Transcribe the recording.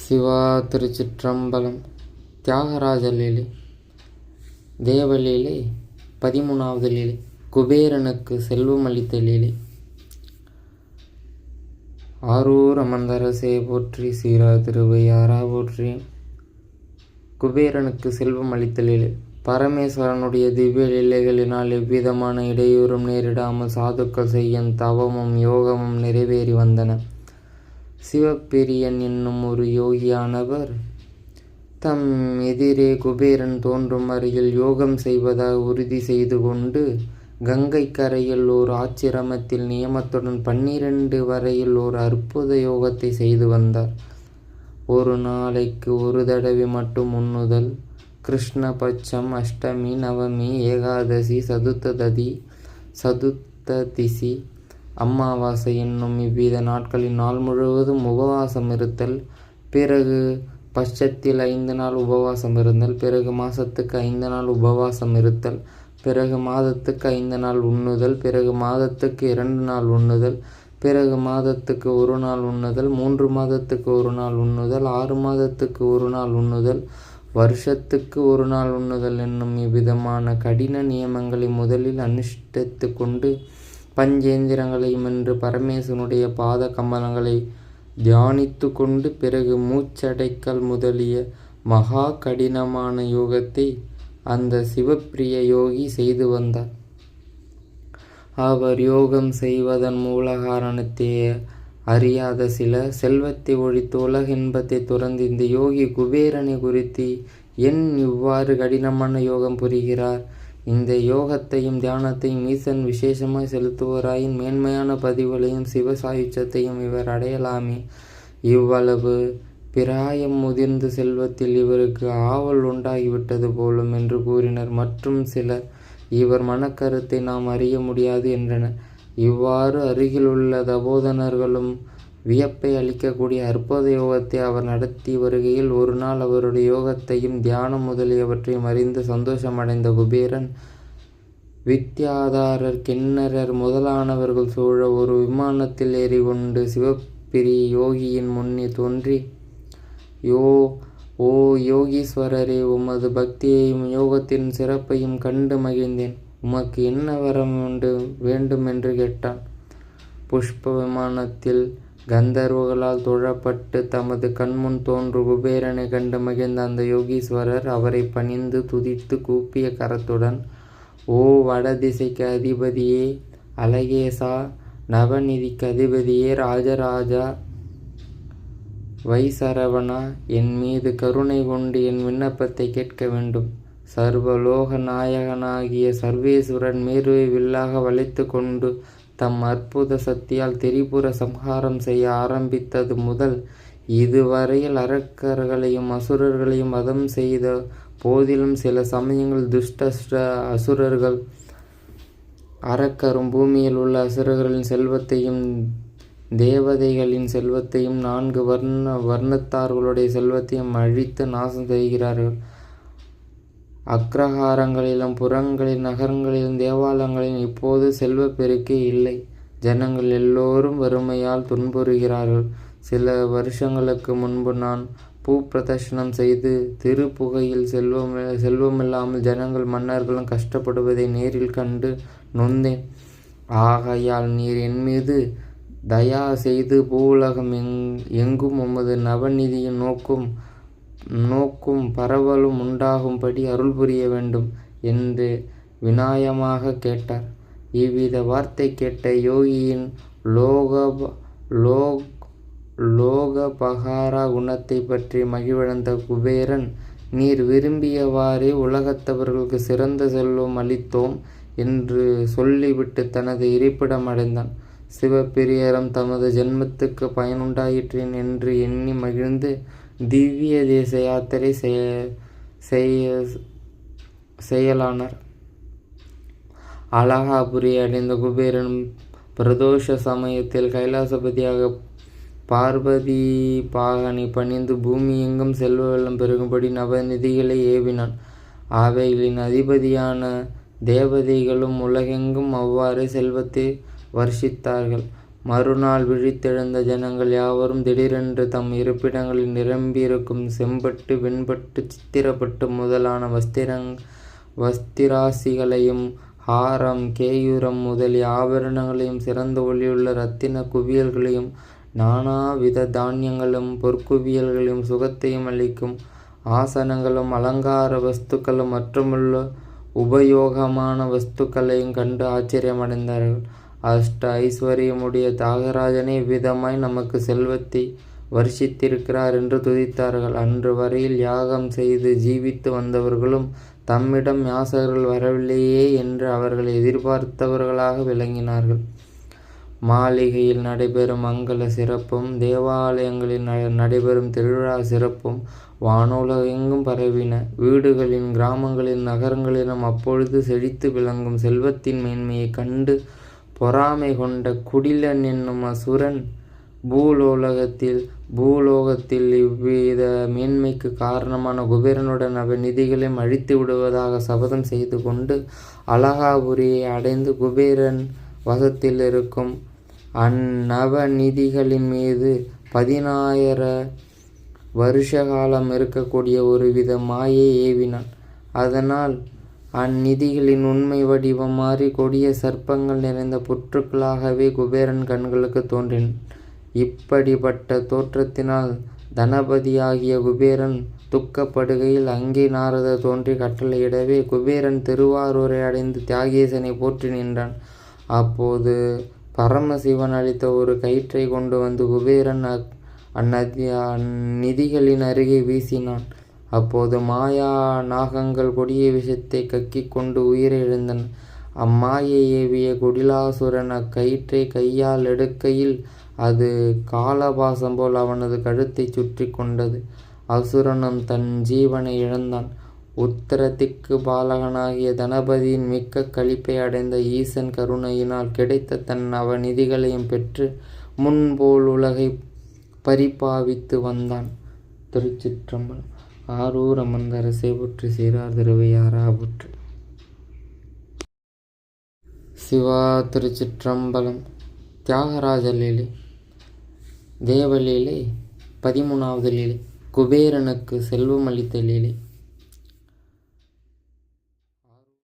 சிவா திருச்சிற்றம்பலம் தியாகராஜ லீலை தேவலீலை பதிமூணாவது லீலை குபேரனுக்கு செல்வம் அளித்த லீலை. ஆரூர் அமர்ந்தரசே போற்றி சீரா திருவையாரா போற்றி. குபேரனுக்கு செல்வம் அளித்த லீலை பரமேஸ்வரனுடைய திவ்ய லீலைகளினால் எவ்விதமான இடையூறும் நேரிடாமல் சாதுக்கள் செய்யும் தவமும் யோகமும் நிறைவேறி வந்தன. சிவப்பிரியன் என்னும் ஒரு யோகியானவர் தம் எதிரே குபேரன் தோன்றும் அருகில் யோகம் செய்வதாக உறுதி செய்து கொண்டு கங்கை கரையில் ஒரு ஆச்சிரமத்தில் நியமத்துடன் பன்னிரண்டு வரையில் ஒரு அற்புத யோகத்தை செய்து வந்தார். ஒரு நாளைக்கு ஒரு தடவை மட்டும் உண்ணுதல். கிருஷ்ணபட்சம் அஷ்டமி நவமி ஏகாதசி சதுர்த்ததி சதுர்த்ததிசி அமாவாசை என்னும் இவ்வித நாட்களில் நாள் முழுவதும் உபவாசம் இருத்தல். பிறகு பட்சத்தில் ஐந்து நாள் உபவாசம் இருந்தல். பிறகு மாதத்துக்கு ஐந்து நாள் உபவாசம் இருத்தல். பிறகு மாதத்துக்கு ஐந்து நாள் உண்ணுதல். பிறகு மாதத்துக்கு இரண்டு நாள் உண்ணுதல். பிறகு மாதத்துக்கு ஒரு நாள் உண்ணுதல். மூன்று மாதத்துக்கு ஒரு நாள் உண்ணுதல். ஆறு மாதத்துக்கு ஒரு நாள் உண்ணுதல். வருஷத்துக்கு ஒரு நாள் உண்ணுதல் என்னும் இவ்விதமான கடின நியமங்களை முதலில் அனுஷ்டித்து கொண்டு பஞ்சேந்திரங்களையும் என்று பரமேசனுடைய பாத கமலங்களை தியானித்து கொண்டு பிறகு மூச்சடைக்கல் முதலிய மகா கடினமான யோகத்தை அந்த சிவப்பிரிய யோகி செய்து வந்தார். அவர் யோகம் செய்வதன் மூல காரணத்தை அறியாத சில செல்வத்தை ஒழித்து உலக இன்பத்தை துறந்து இந்த யோகி குபேரனை குறித்து என் இவ்வாறு கடினமான யோகம் புரிகிறார். இந்த யோகத்தையும் தியானத்தையும் ஈசன் விசேஷமாய் செலுத்துவராயின் மேன்மையான பதிவுகளையும் சிவ சாயுச்சத்தையும் இவர் அடையலாமே. இவ்வளவு பிராயம் முதிர்ந்த செல்வத்தில் இவருக்கு ஆவல் உண்டாகிவிட்டது போலும் என்று கூறினர். மற்றும் சிலர் இவர் மனக்கருத்தை நாம் அறிய முடியாது என்றனர். இவ்வாறு அருகிலுள்ள தபோதனர்களும் வியப்பை அளிக்கக்கூடிய அற்புத யோகத்தை அவர் நடத்தி வருகையில் ஒரு நாள் அவருடைய யோகத்தையும் தியானம் முதலியவற்றையும் அறிந்து சந்தோஷமடைந்த குபேரன் வித்யாதாரர் கிண்ணரர் முதலானவர்கள் சூழ ஒரு விமானத்தில் ஏறிக்கொண்டு சிவப்பிரி யோகியின் முன்னே தோன்றி யோ ஓ யோகீஸ்வரரே உமது பக்தியையும் யோகத்தின் சிறப்பையும் கண்டு மகிழ்ந்தேன். உமக்கு என்ன வரம் உண்டு வேண்டும் என்று கேட்டான். புஷ்ப விமானத்தில் கந்தர்வர்களால் தொழப்பட்டு தமது கண்முன் தோன்று குபேரனை கண்டு மகிழ்ந்த அந்த யோகீஸ்வரர் அவரை பணிந்து துதித்து கூப்பிய கரத்துடன் ஓ வடதிசைக்கு அதிபதியே அழகேசா நவநிதிக்கு அதிபதியே ராஜராஜா வைசரவணா என் மீது கருணை கொண்டு என் விண்ணப்பத்தை கேட்க வேண்டும். சர்வலோக நாயகனாகிய சர்வேஸ்வரன் மேருவை வில்லாக வளைத்து கொண்டு தம் அற்புத சக்தியால் திரிபுர சம்ஹாரம் செய்ய ஆரம்பித்தது முதல் இதுவரையில் அரக்கர்களையும் அசுரர்களையும் வதம் செய்த போதிலும் சில சமயங்கள் துஷ்ட அசுரர்கள் அரக்கரும் பூமியில் உள்ள அசுரர்களின் செல்வத்தையும் தேவதைகளின் செல்வத்தையும் நான்கு வர்ண வர்ணத்தார்களுடைய செல்வத்தையும் அழித்து நாசம் செய்கிறார்கள். அக்ரஹாரங்களிலும் புறங்களில் நகரங்களிலும் தேவாலயங்களிலும் இப்போது செல்வப்பெருக்கே இல்லை. ஜனங்கள் எல்லோரும் வறுமையால் துன்புறுகிறார்கள். சில வருஷங்களுக்கு முன்பு நான் பூ பிரதர்ஷனம் செய்து திருப்புகையில் செல்வம் செல்வமில்லாமல் ஜனங்கள் மன்னர்களும் கஷ்டப்படுவதை நேரில் கண்டு நொந்தேன். ஆகையால் நீர் என் மீது தயா செய்து பூவுலகம் எங் எங்கும் உமது நவநிதியின் நோக்கும் நோக்கும் பரவலும் உண்டாகும்படி அருள் புரிய வேண்டும் என்று விநாயமாக கேட்டார். இவ்வித வார்த்தை கேட்ட யோகியின் லோக லோக் லோகபகாரா குணத்தை பற்றி மகிழ்வடைந்த குபேரன் நீர் விரும்பியவாறே உலகத்தவர்களுக்கு சிறந்த செல்வம் அளித்தோம் என்று சொல்லிவிட்டு தனது இருப்பிடம் அடைந்தான் சிவபிரியரம் தமது ஜென்மத்துக்கு பயனுண்டாயிற்றேன் என்று எண்ணி மகிழ்ந்து திவ்ய தேச யாத்திரை செய்ய செயலானார் அலகாபுரியை அடைந்த குபேரன் பிரதோஷ சமயத்தில் கைலாசபதியாக பார்வதி பாகனை பணிந்து பூமி எங்கும் செல்வ வெள்ளம் பெருகும்படி நவநிதிகளை ஏவினான். அவைகளின் அதிபதியான தேவதைகளும் உலகெங்கும் அவ்வாறு செல்வத்தை வர்ஷித்தார்கள். மறுநாள் விழித்தெழுந்த ஜனங்கள் யாவரும் திடீரென்று தம் இருப்பிடங்களில் நிரம்பியிருக்கும் செம்பட்டு வெண்பட்டு சித்திரப்பட்டு முதலான வஸ்திரங் வஸ்திராசிகளையும் ஹாரம் கேயூரம் முதலிய ஆபரணங்களையும் சிறந்த ஒளியுள்ள இரத்தின குவியல்களையும் நானாவித தானியங்களும் பொற்குவியல்களையும் சுகத்தையும் அளிக்கும் ஆசனங்களும் அலங்கார வஸ்துக்களும் மற்றுமுள்ள உபயோகமான வஸ்துக்களையும் கண்டு ஆச்சரியமடைந்தார்கள். அஷ்ட ஐஸ்வர்யமுடைய தியாகராஜனே விதமாய் நமக்கு செல்வத்தை வருஷித்திருக்கிறார் என்று துதித்தார்கள். அன்று வரையில் யாகம் செய்து ஜீவித்து வந்தவர்களும் தம்மிடம் யாசகர்கள் வரவில்லையே என்று அவர்கள் எதிர்பார்த்தவர்களாக விளங்கினார்கள். மாளிகையில் நடைபெறும் மங்கள சிறப்பும் தேவாலயங்களில் நடைபெறும் திருவிழா சிறப்பும் வானுலகெங்கும் பரவின. வீடுகளின் கிராமங்களின் நகரங்களிலும் அப்பொழுது செழித்து விளங்கும் செல்வத்தின் மேன்மையை கண்டு பொறாமை கொண்ட குடிலன் என்னும் அசுரன் பூலோலகத்தில் பூலோகத்தில் இவ்வித மேன்மைக்கு காரணமான குபேரனுடன் அவன் நிதிகளையும் அழித்து விடுவதாக சபதம் செய்து கொண்டு அழகாபுரியை அடைந்து குபேரன் வசத்தில் இருக்கும் அந்நவ நிதிகளின் மீது பதினாயிர வருஷ காலம் இருக்கக்கூடிய ஒருவித மாயை ஏவினான். அதனால் அந்நிதிகளின் உண்மை வடிவம் மாறி கொடிய சர்ப்பங்கள் நிறைந்த புற்றுக்களாகவே குபேரன் கண்களுக்கு தோன்றின. இப்படிப்பட்ட தோற்றத்தினால் தனபதியாகிய குபேரன் துக்கப்படுகையில் அங்கே நாரதர் தோன்றி கட்டளையிடவே குபேரன் திருவாரூரை அடைந்து தியாகேசனை போற்றி நின்றான். அப்போது பரமசிவன் அளித்த ஒரு கயிற்றை கொண்டு வந்து குபேரன் அந்நதி அந்நிதிகளின் அருகே வீசினான். அப்போது மாயா நாகங்கள் கொடிய விஷத்தை கக்கிக் கொண்டு உயிரை இழந்தன அம்மாயை ஏவிய குடிலாசுரன் அக்கயிற்றை கையால் எடுக்கையில் அது காலபாசம் போல் அவனது கழுத்தை சுற்றி கொண்டது. அசுரனும் தன் ஜீவனை இழந்தான். உத்தரத்திற்கு பாலகனாகிய தனபதியின் மிக்க களிப்பை அடைந்த ஈசன் கருணையினால் கிடைத்த தன் அவநிதிகளையும் பெற்று முன்போல் உலகை பரிபாவித்து வந்தான். திருச்சிற்றம்பலம். ஆரூர் அமர்ந்த அரசை புற்று சீரார் திருவையாரா புற்று. சிவா திருச்சிற்றம்பலம் தியாகராஜ லீலை தேவலீலை பதிமூணாவது லீலை குபேரனுக்கு செல்வம் அளித்த லீலை.